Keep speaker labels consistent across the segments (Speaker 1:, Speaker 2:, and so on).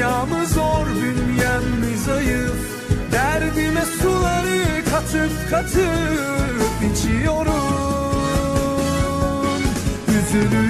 Speaker 1: Dünyamı zor bünyem mi zayıf? Derdime suları katıp katıp içiyorum. Üzülüyorum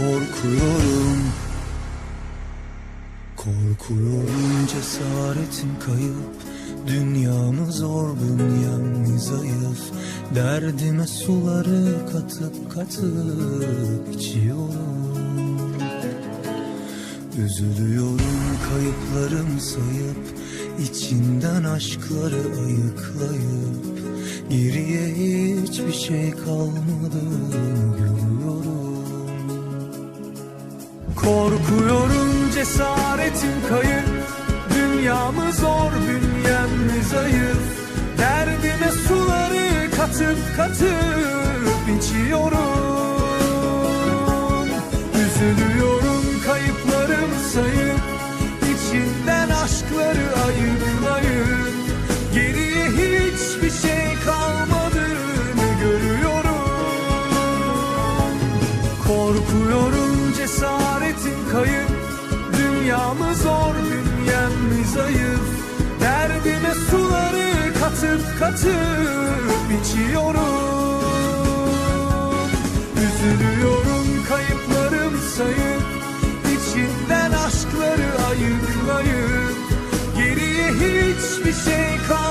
Speaker 1: korkuyorum. Korkuyorum cesaretim kayıp. Dünyamı zor bünyem zayıf Derdime suları katıp katıp içiyorum. Üzülüyorum kayıplarım sayıp. İçinden aşkları ayıklayıp. Geriye hiçbir şey kalmadığını görüyorum Korkuyorum cesaretim kayıp. Dünyamı zor bünyem mi zayıf. Derdime suları katıp katıp içiyorum. Üzülüyorum kayıplarımı sayıp. İçinden aşkları ayıklayıp Geriye hiçbir şey kalmadığını görüyorum. Korkuyorum Dünyamı zor bünyem mi zayıf? Derdime suları katıp katıp içiyorum. Üzülüyorum kayıplarımı sayıp içinden aşkları ayıklayıp Geriye hiçbir şey kalmadığını